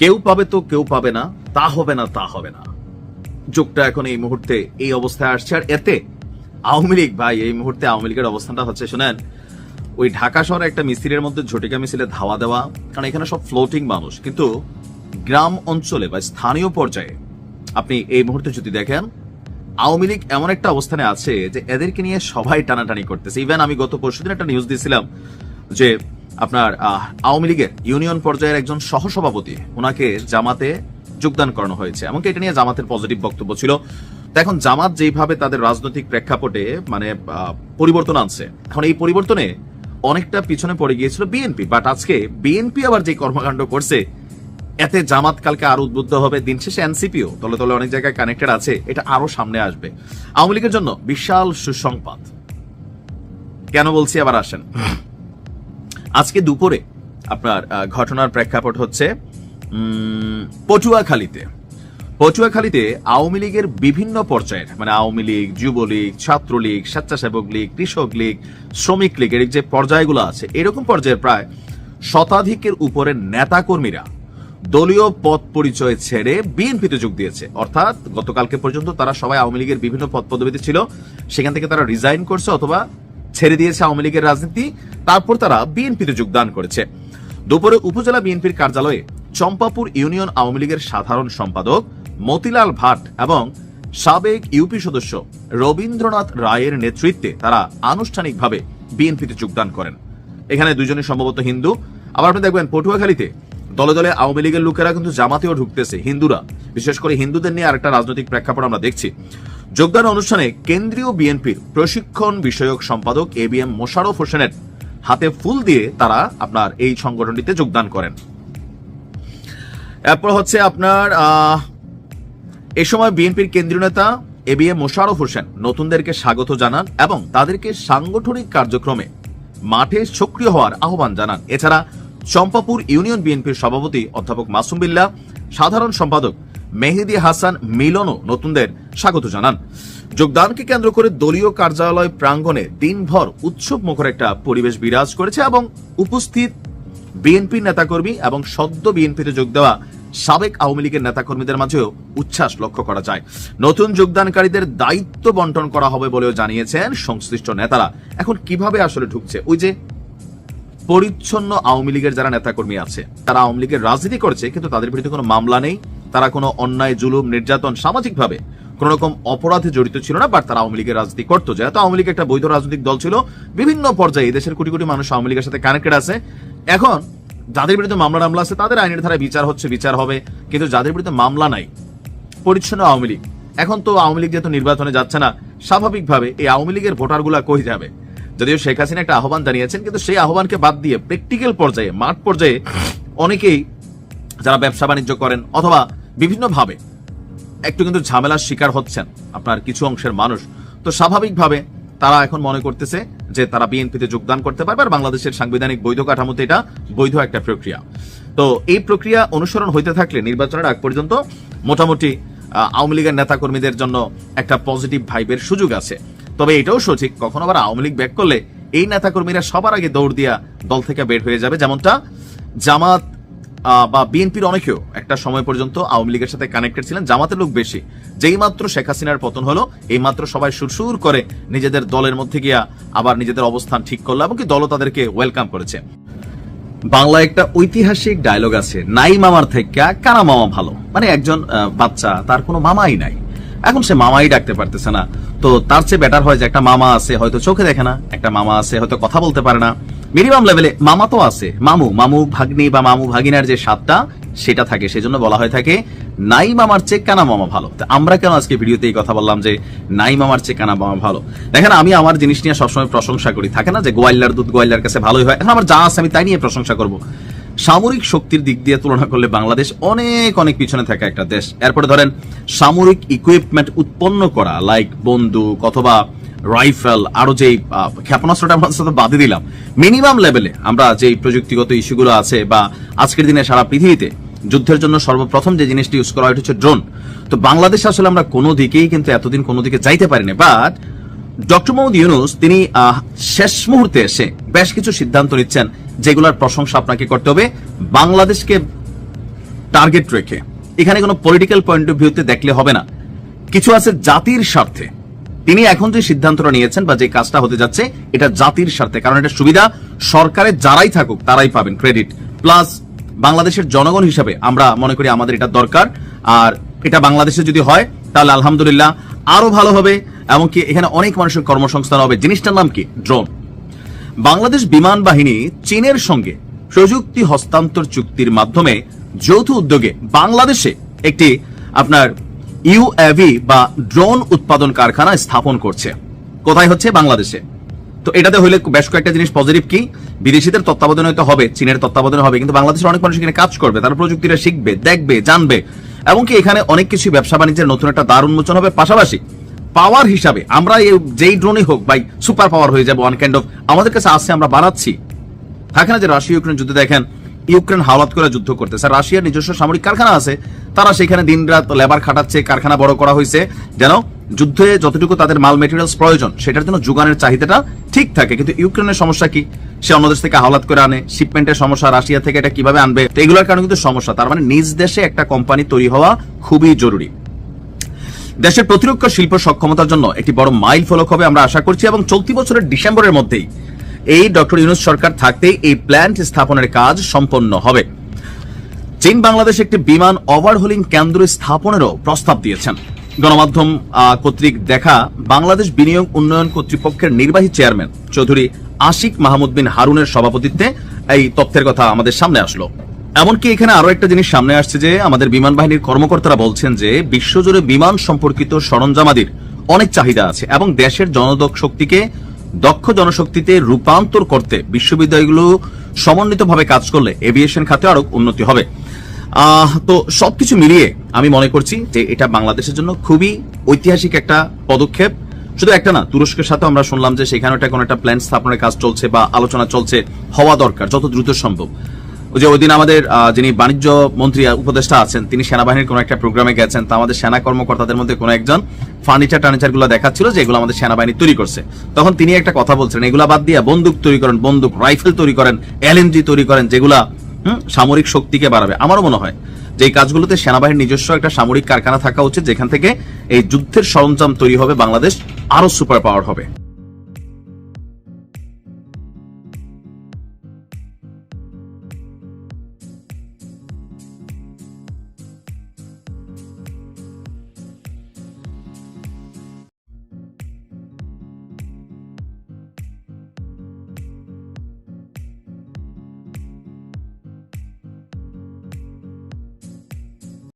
কেউ পাবে তো কেউ পাবে না, তা হবে না, তা হবে না। যুগটা এখন এই মুহূর্তে এই অবস্থায় আসছে, আর এতে আওয়ামী লীগ, ভাই, এই মুহূর্তে আওয়ামী লীগের অবস্থানটা হচ্ছে, শোনেন, ওই ঢাকা শহরে একটা মিস্ত্রির মধ্যে ঝটিকা মিছিলে ধাওয়া দেওয়া, কারণ এখানে সব ফ্লোটিং মানুষ। কিন্তু গ্রাম অঞ্চলে বা স্থানীয় পর্যায়ে, আপনি এই মুহূর্তে যদি দেখেন, আওয়ামী লীগ এমন একটা অবস্থানে আছে যে এদেরকে নিয়ে সবাই টানাটানি করতেছে। ইভেন আমি গত পরশুদিন একটা নিউজ দিয়েছিলাম যে আপনার আওয়ামী লীগের ইউনিয়ন পর্যায়ের একজন সহসভাপতি ওনাকে জামাতে যোগদান করানো হয়েছে। এমনকি এটা নিয়ে জামাতের পজিটিভ বক্তব্য ছিল। এখন জামাত যেভাবে তাদের রাজনৈতিক প্রেক্ষাপটে মানে পরিবর্তন আনছে, এখন এই পরিবর্তনে অনেকটা পিছনে পড়ে গিয়েছিল বিএনপি। বাট আজকে বিএনপি আবার যে কর্মকাণ্ড করছে, এতে জামাত কালকে আরও উদ্বুদ্ধ হবে। দিন শেষে এনসিপিও, তলে তলে অনেক জায়গায় কানেক্টেড আছে, এটা আরও সামনে আসবে। আওয়ামী লীগের জন্য বিশাল সুসংবাদ। কেন বলছি? আবার আসেন। আজকে দুপুরে আপনার ঘটনার প্রেক্ষাপট হচ্ছে পটুয়াখালীতে। পটুয়াখালীতে আওয়ামী লীগের বিভিন্ন পর্যায়ের মানে আওয়ামী লীগ, যুবলীগ, ছাত্রলীগ, স্বেচ্ছাসেবক লীগ, কৃষক লীগ, শ্রমিক লীগের যে পর্যায়গুলো আছে, এরকম পর্যায়ের প্রায় শতাধিকের উপরে নেতাকর্মীরা দলীয় পদ পরিচয় ছেড়ে বিএনপিতে যোগ দিয়েছে। অর্থাৎ গতকালকে পর্যন্ত তারা সবাই আওয়ামী লীগের বিভিন্ন পদ পদবিতে ছিল। সেখান থেকে তারা রিজাইন করছে অথবা ছেড়ে দিয়েছে আওয়ামী লীগের রাজনীতি, তারপর তারা বিএনপিতে যোগদান করেছে। দুপুরে উপজেলা বিএনপির কার্যালয়ে চম্পাপুর ইউনিয়ন আওয়ামী লীগের সাধারণ সম্পাদক মতিলাল ভাট এবং সাবেক ইউপি সদস্য রবীন্দ্রনাথ রায়ের নেতৃত্বে তারা আনুষ্ঠানিকভাবে বিএনপিতে যোগদান করেন। এখানে দুজনে সম্ভবত হিন্দু। আবার আপনি দেখবেন পটুয়াখালীতে দলে দলে আওয়ামী লীগের লোকেরা কিন্তু জামাতেও ঢুকতেছে, হিন্দুরা। বিশেষ করে হিন্দুদের নিয়ে আরেকটা রাজনৈতিক প্রেক্ষাপট আমরা দেখছি। যোগদান অনুষ্ঠানে কেন্দ্রীয় বিএনপির প্রশিক্ষণ বিষয়ক সম্পাদক এ বি এম মোশারফ হোসেনের হাতে ফুল দিয়ে তারা আপনার এই সংগঠনটিতে যোগদান করেন। এরপর হচ্ছে আপনার এ সময় বিএনপির কেন্দ্রীয় নেতা A B M Mosharraf Hossain নতুনদেরকে স্বাগত জানান এবং তাদেরকে সাংগঠনিক কার্যক্রমে মাঠে সক্রিয় হওয়ার আহ্বান জানান। এছাড়া চম্পাপুর ইউনিয়ন বিএনপির সভাপতি অধ্যাপক মাসুম বিল্লাহ সাধারণ সম্পাদক মেহেদি হাসান মিলনও নতুনদের স্বাগত জানান। যোগদানকে কেন্দ্র করে দলীয় কার্যালয় প্রাঙ্গণে দিনভর উৎসব মুখর একটা পরিবেশ বিরাজ করেছে এবং উপস্থিত বিএনপি নেতাকর্মী এবং সদ্য বিএনপিতে যোগ দেওয়া সাবেক আওয়ামী লীগের নেতাকর্মীদের মাঝেও উচ্ছ্বাস লক্ষ্য করা যায়। নতুন যোগদানকারীদের দায়িত্ব বন্টন করা হবে বলেও জানিয়েছেন সংশ্লিষ্ট নেতারা। এখন কীভাবে আসলে ঢুকছে? ওই যে পরিচ্ছন্ন আওয়ামী লীগের যারা নেতাকর্মী আছে, তারা আওয়ামী লীগের রাজনীতি করছে, কিন্তু তাদের বিরুদ্ধে কোনো মামলা নেই। তারা কোনো অন্যায়, জুলুম, নির্যাতন সামাজিকভাবে কোন রকম অপরাধে জড়িত ছিল না বাট তারা আওয়ামী লীগের রাজনীতি করতো। যেহেতু আওয়ামী লীগ একটা বৈধ রাজনৈতিক দল ছিল, বিভিন্ন পর্যায়ে দেশের কোটি কোটি মানুষ আওয়ামী লীগের সাথে কানেক্টেড আছে। এখন যাদের বিরুদ্ধে মামলা টামলা আছে, তাদের আইনের ধারায় বিচার হচ্ছে, বিচার হবে। কিন্তু যাদের বিরুদ্ধে মামলা নাই, পরিচ্ছন্ন আওয়ামী লীগ। এখন তো আওয়ামী লীগ যেহেতু নির্বাচনে যাচ্ছে না, স্বাভাবিকভাবে এই আওয়ামী লীগের ভোটারগুলা কই যাবে? যদিও শেখ হাসিনা একটা আহ্বান জানিয়েছেন, কিন্তু সেই আহ্বানকে বাদ দিয়ে প্র্যাকটিক্যাল পর্যায়ে, মাঠ পর্যায়ে অনেকেই যারা ব্যবসা বাণিজ্য করেন অথবা বিভিন্নভাবে একটু কিন্তু ঝামেলার শিকার হচ্ছেন আপনার কিছু অংশের মানুষ, তো স্বাভাবিকভাবে তারা এখন মনে করতেছে যে তারা বিএনপিতে যোগদান করতে পারবে আর বাংলাদেশের সাংবিধানিক বৈধ কাঠামোতে এটা বৈধ একটা প্রক্রিয়া। তো এই প্রক্রিয়া অনুসরণ হইতে থাকলে নির্বাচনের আগ পর্যন্ত মোটামুটি আওয়ামী লীগের নেতাকর্মীদের জন্য একটা পজিটিভ ভাইবের সুযোগ আছে। তবে এটাও সঠিক, কখনো আবার আওয়ামী লীগ ব্যাক করলে এই নেতাকর্মীরা সবার আগে দৌড় দিয়া দল থেকে বের হয়ে যাবে। যেমনটা জামাত বা বিএনপির অনেকেও একটা সময় পর্যন্ত আওয়ামী লীগের সাথে কানেক্টেড ছিলেন, জামাতের লোক বেশি। যেই মাত্র শেখ হাসিনার পতন হলো, এই মাত্র সবাই সুরসুর করে নিজেদের দলের মধ্যে গিয়া আবার নিজেদের অবস্থান ঠিক করল এবং কি দলও তাদেরকে ওয়েলকাম করেছে। বাংলা একটা ঐতিহাসিক ডায়লগ আছে, নাই মামার থেকে কারা মামা ভালো। মানে একজন বাচ্চা, তার কোনো মামাই নাই। এখন সে মামাই ডাকতে পারতেছে না। তো তার চেয়ে বেটার হয় যে একটা মামা আছে, হয়তো চোখে দেখে না, একটা মামা আছে, হয়তো কথা বলতে পারে না। মিনিমাম লেভেলে মামা তো আছে, মামু মামু ভাগ্নি বা মামু ভাগিনার যে স্বাদটা, সেটা থাকে, সেজন্য বলা হয়ে থাকে, নাই মামার চেয়ে কানা মামা ভালো। আমরা কেন আজকে ভিডিওতে এই কথা বললাম যে, নাই মামার চেয়ে কানা মামা ভালো? দেখেন, আমি আমার জিনিস নিয়ে সবসময় প্রশংসা করি। থাকে না যে গোয়াল্লার দুধ গোয়াল্লার কাছে ভালোই হয়। এখন আমার যা আছে আমি তাই নিয়ে প্রশংসা করব। সামরিক শক্তির দিক দিয়ে তুলনা করলে বাংলাদেশ অনেক অনেক পিছনে থাকা একটা দেশ। এরপরে ধরেন, সামরিক ইকুইপমেন্ট উৎপন্ন করা লাইক বন্দুক অথবা রাইফেল আরও যে ক্ষেপণাস্ত্রটা সাথে বাদে দিলাম। মিনিমাম লেভেলে আমরা যে প্রযুক্তিগত ইস্যুগুলো আছে বা আজকের দিনে সারা পৃথিবীতে যুদ্ধের জন্য সর্বপ্রথম যে জিনিসটি ইউজ করা হচ্ছে ড্রোন তো বাংলাদেশ আসলে আমরা কোনো দিকেই কিন্তু এতদিন কোনো দিকে যাইতে পারিনি বাট ডক্টর মোহাম্মদ ইউনুস, তিনি শেষ মুহূর্তে এসে বেশ কিছু সিদ্ধান্ত নিচ্ছেন যেগুলোর প্রশংসা আপনাকে করতে হবে। বাংলাদেশকে টার্গেট রেখে। এখানে কোনো পলিটিক্যাল পয়েন্ট অফ ভিউতে দেখলে হবে না। কিছু আছে জাতির স্বার্থে। তিনি এখন যে সিদ্ধান্তটা নিয়েছেন বা যে কাজটা হতে যাচ্ছে, এটা জাতির স্বার্থে। কারণ এটা সুবিধা সরকারের যারাই থাকুক, তারাই পাবেন ক্রেডিট প্লাস বাংলাদেশের জনগণ হিসাবে আমরা মনে করি আমাদের এটা দরকার। আর এটা বাংলাদেশে যদি হয়, তাহলে আলহামদুলিল্লাহ আরও ভালো হবে, এমনকি এখানে অনেক মানুষের কর্মসংস্থান হবে। জিনিসটার নাম কি? ড্রোন। বাংলাদেশ বিমান বাহিনী চীনের সঙ্গে প্রযুক্তি হস্তান্তর চুক্তির মাধ্যমে যৌথ উদ্যোগে বাংলাদেশে একটি আপনার ইউএভি বা ড্রোন উৎপাদন কারখানা স্থাপন করছে। কোথায় হচ্ছে? বাংলাদেশে। তো এটাতে হইলে বেশ কয়েকটা জিনিস পজিটিভ কি? বিদেশিদের তত্ত্বাবধানে হবে, চীনের তত্ত্বাবধানে হবে, কিন্তু বাংলাদেশের অনেক মানুষ এখানে কাজ করবে, তারা প্রযুক্তিটা শিখবে, দেখবে, জানবে। এমনকি এখানে অনেক কিছু ব্যবসা বাণিজ্যের নতুন একটা দ্বার উন্মোচন হবে পাশাপাশি পাওয়ার হিসাবে আমরা যেই ড্রোনই হোক বাই সুপার পাওয়ার হয়ে যাবে ওয়ান কাইন্ড অফ আমাদের কাছে আসছে আমরা বাড়াচ্ছি থাকে না যে রাশিয়া ইউক্রেন যুদ্ধে দেখেন, ইউক্রেন হাওলাত করে যুদ্ধ করতেছে রাশিয়ার নিজস্ব সামরিক কারখানা আছে, তারা সেখানে দিন রাত লেবার খাটাচ্ছে, কারখানা বড় করা হয়েছে, যেন যুদ্ধে যতটুকু তাদের মাল মেটেরিয়ালস প্রয়োজন, সেটার জন্য যোগানের চাহিদাটা ঠিক থাকে। কিন্তু ইউক্রেনের সমস্যা কি? সে অন্য দেশ থেকে হাওলাত করে আনে শিপমেন্টের সমস্যা, রাশিয়া থেকে এটা কীভাবে আনবে? তো এগুলোর কারণে কিন্তু সমস্যা। তার মানে নিজ দেশে একটা কোম্পানি তৈরি হওয়া খুবই জরুরি। দেশের প্রতিরক্ষা শিল্প সক্ষমতার জন্য একটি বড় মাইল ফলক হবে আমরা আশা করছি এবং চলতি বছরের ডিসেম্বরের মধ্যেই এই ডক্টর ইউনুস সরকার থাকতেই এই প্ল্যান্ট স্থাপনের কাজ সম্পন্ন হবে। চীন বাংলাদেশ একটি বিমান ওভারহোলিং কেন্দ্র স্থাপনেরও প্রস্তাব দিয়েছেন। গণমাধ্যম কর্তৃক দেখা বাংলাদেশ বিনিয়োগ উন্নয়ন কর্তৃপক্ষের নির্বাহী চেয়ারম্যান চৌধুরী আশিক মাহমুদ বিন হারুনের সভাপতিত্বে এই তথ্যের কথা আমাদের সামনে আসলো। এমনকি এখানে আরও একটা জিনিস সামনে আসছে যে আমাদের বিমান বাহিনীর কর্মকর্তারা বলছেন যে বিশ্বজুড়ে বিমান সম্পর্কিত সরঞ্জামাদির অনেক চাহিদা আছে এবং দেশের জনদক শক্তিকে দক্ষ জনশক্তিতে রূপান্তর করতে বিশ্ববিদ্যালয়গুলো সমন্বিতভাবে কাজ করলে এভিয়েশন খাতে আরও উন্নতি হবে। তো সবকিছু মিলিয়ে আমি মনে করছি যে এটা বাংলাদেশের জন্য খুবই ঐতিহাসিক একটা পদক্ষেপ। শুধু একটা না, তুরস্কের সাথে আমরা শুনলাম যে সেখানে একটা কোনো একটা প্ল্যান স্থাপনের কাজ চলছে বা আলোচনা চলছে হওয়া দরকার, যত দ্রুত সম্ভব। ওই যে ওই দিন আমাদের যিনি বাণিজ্য মন্ত্রী উপদেষ্টা আছেন, তিনি সেনাবাহিনীর কোনো একটা প্রোগ্রামে গেছেন, তা আমাদের সেনা কর্মকর্তাদের মধ্যে কোনো একজন ফার্নিচার টার্নিচারগুলো দেখাচ্ছিল যে এগুলো আমাদের সেনাবাহিনী তৈরি করছে। তখন তিনি একটা কথা বলছেন এগুলা বাদ দিয়ে বন্দুক তৈরি করেন, বন্দুক, রাইফেল তৈরি করেন এলএনজি তৈরি করেন, যেগুলা সামরিক শক্তিকে বাড়াবে। আমারও মনে হয় যে এই কাজগুলোতে সেনাবাহিনীর নিজস্ব একটা সামরিক কারখানা থাকা উচিত, যেখান থেকে এই যুদ্ধের সরঞ্জাম তৈরি হবে, বাংলাদেশ আরও সুপার পাওয়ার হবে।